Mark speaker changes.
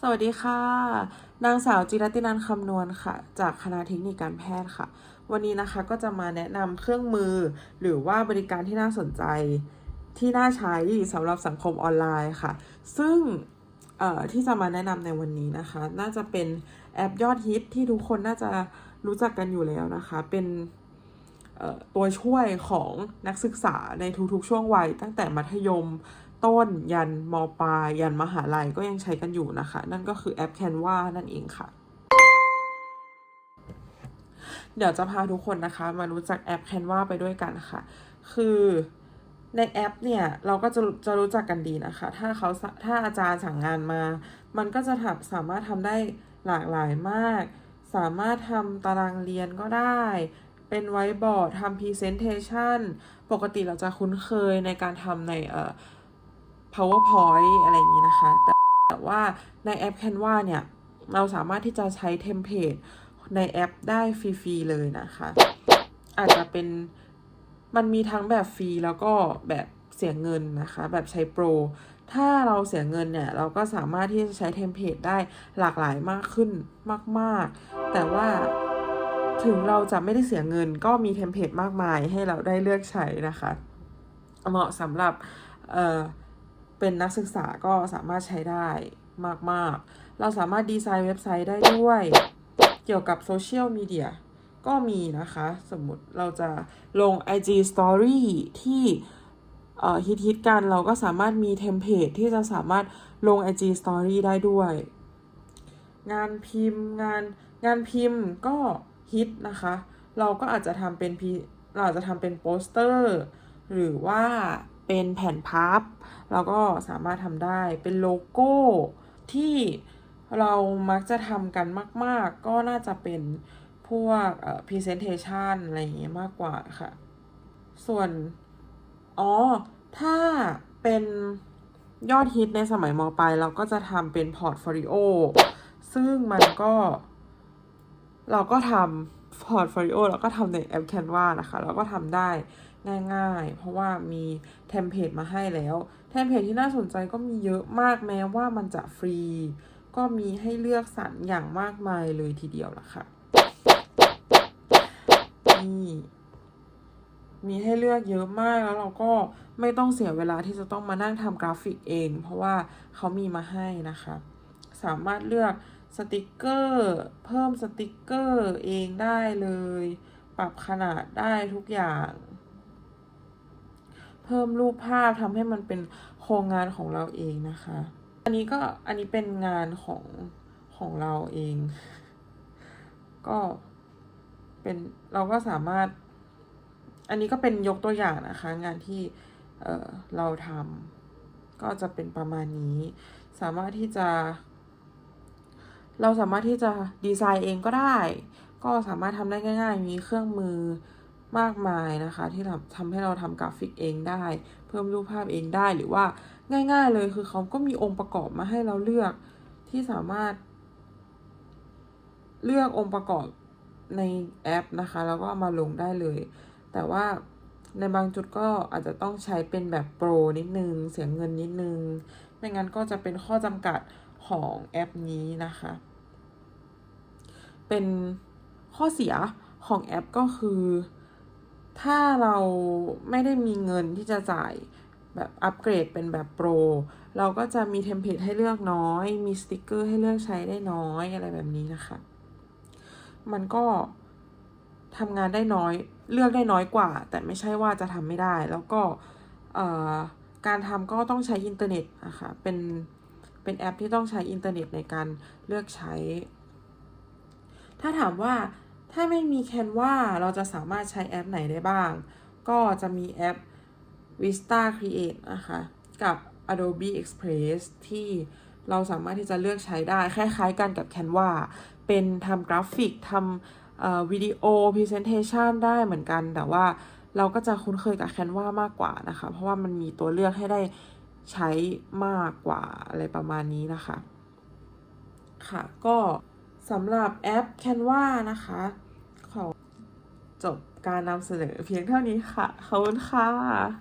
Speaker 1: สวัสดีค่ะ นางสาวจิรตินันคำนวณค่ะ จากคณะเทคนิคการแพทย์ค่ะ วันนี้นะคะก็จะมาแนะนำเครื่องมือ หรือว่าบริการที่น่าสนใจที่น่าใช้สำหรับสังคมออนไลน์ค่ะ ซึ่งเอ่อที่จะมาแนะนำในวันนี้นะคะ น่าจะเป็นแอปยอดฮิตที่ทุกคนน่าจะรู้จักกันอยู่แล้วนะคะ เป็นเอ่อตัวช่วยของนักศึกษาในทุกๆ ช่วงวัยตั้งแต่มัธยม ต้นยันมปลายยันมหาลัยก็ยังใช้กันอยู่นะคะ นั่นก็คือแอป Canva นั่นเองค่ะ เดี๋ยวจะพาทุกคนนะคะ มารู้จักแอป Canva ไปด้วยกันค่ะ คือในแอปเนี่ยเราก็จะจะรู้จักกันดีนะคะ ถ้าเขาถ้าอาจารย์สั่งงานมา มันก็จะทำสามารถทำได้หลากหลายมาก สามารถทำตารางเรียนก็ได้ เป็นไวท์บอร์ดทำ Presentation ปกติเราจะคุ้นเคยในการทำในเอ่อ PowerPoint อะไรอย่างนี้นะคะ แต่แต่ว่าในแอป Canva เนี่ย เราสามารถที่จะใช้เทมเพลตในแอปได้ฟรีๆเลยนะคะ อาจจะเป็นมันมีทั้งแบบฟรีแล้วก็แบบเสียเงินนะคะ แบบใช้โปร ถ้าเราเสียเงินเนี่ย เราก็สามารถที่จะใช้เทมเพลตได้หลากหลายมากขึ้นมาก ๆ แต่ว่าถึงเราจะไม่ได้เสียเงินก็มีเทมเพลตมากมายให้เราได้เลือกใช้นะคะ เหมาะสำหรับเอ่อ เป็นนักศึกษาก็สามารถใช้ได้มากๆ เราสามารถดีไซน์เว็บไซต์ได้ด้วย เกี่ยวกับโซเชียลมีเดียก็มีนะคะ สมมติเราจะลง IG Story ที่เอ่ฮิตฮิตๆกันเราก็สามารถมีเทมเพลตที่จะสามารถลง IG Story ได้ด้วย งานพิมพ์งานงานพิมพ์ก็ฮิตนะคะ เราก็อาจจะทำเป็นพีเราอาจจะทำเป็นโปสเตอร์ หรือว่า เป็นแผ่นพับเราก็สามารถทำได้เป็นโลโก้ที่เรามักจะทำกันมาก ๆ ก็น่าจะเป็นพวกเอ่อ presentation อะไรอย่างเงี้ยมากกว่าค่ะ ส่วน อ๋อ ถ้าเป็นยอดฮิตในสมัยมปลายเราก็จะทำเป็นพอร์ตโฟลิโอซึ่งมันก็ เราก็ทำพอร์ตโฟลิโอแล้วก็ทำในแอป Canva นะคะ เราก็ทำได้ ง่ายๆ เพราะว่ามีเทมเพลตมาให้แล้ว เทมเพลตที่น่าสนใจก็มีเยอะมากแม้ว่ามันจะฟรี ก็มีให้เลือกสรรอย่างมากมายเลยทีเดียวล่ะค่ะ นี่มีให้เลือกเยอะมากแล้วเราก็ไม่ต้องเสียเวลาที่จะต้องมานั่งทำกราฟิกเอง เพราะว่าเขามีมาให้นะคะ สามารถเลือกสติกเกอร์เพิ่มสติกเกอร์เองได้เลย ปรับขนาดได้ทุกอย่าง เพิ่มรูปภาพทำให้มันเป็นโครงงานของเราเองนะคะ อันนี้ก็อันนี้เป็นงานของของเราเอง ก็เป็นเราก็สามารถ อันนี้ก็เป็นยกตัวอย่างนะคะ งานที่เออเราทำก็จะเป็นประมาณนี้ สามารถที่จะ เราสามารถที่จะดีไซน์เองก็ได้ ก็สามารถทำได้ง่าย ๆ มีเครื่องมือ มากมายนะคะ ที่ทำทำให้เราทำกราฟิกเองได้ เพิ่มรูปภาพเองได้หรือว่าง่าย ๆ เลยคือเขาก็มีองค์ประกอบมาให้เราเลือกที่สามารถ เลือกองค์ประกอบในแอปนะคะ แล้วก็ามาลงได้เลย แต่ว่าในบางจุดก็อาจจะต้องใช้เป็นแบบโปรนิดนึง เสียเงินนิดนึง ไม่งั้นก็จะเป็นข้อจำกัดของแอปนี้นะคะ เป็นข้อเสียของแอปก็คือ ถ้าเราไม่ได้มีเงินที่จะจ่ายแบบอัปเกรดเป็นแบบโปร เราก็จะมีเทมเพลตให้เลือกน้อย มีสติกเกอร์ให้เลือกใช้ได้น้อยอะไรแบบนี้นะคะ มันก็ทำงานได้น้อย เลือกได้น้อยกว่า แต่ไม่ใช่ว่าจะทำไม่ได้ แล้วก็การทำก็ต้องใช้อินเทอร์เน็ตนะคะเป็นเป็นแอปที่ต้องใช้อินเทอร์เน็ตในการเลือกใช้ ถ้าถามว่า ถ้าไม่มี Canva เราจะสามารถใช้แอปไหนได้บ้าง ก็จะมีแอป Vista Create นะคะ กับ Adobe Express ที่เราสามารถที่จะเลือกใช้ได้ คล้ายๆกันกับ Canva เป็นทำกราฟิกทำวิดีโอ Presentation ได้เหมือนกัน แต่ว่าเราก็จะคุ้นเคยกับ Canva มากกว่านะคะ เพราะว่ามันมีตัวเลือกให้ได้ใช้มากกว่าอะไรประมาณนี้นะคะ ค่ะ ก็สำหรับแอป Canva นะคะ จบการนำเสนอเพียงเท่านี้ค่ะ ขอบคุณค่ะ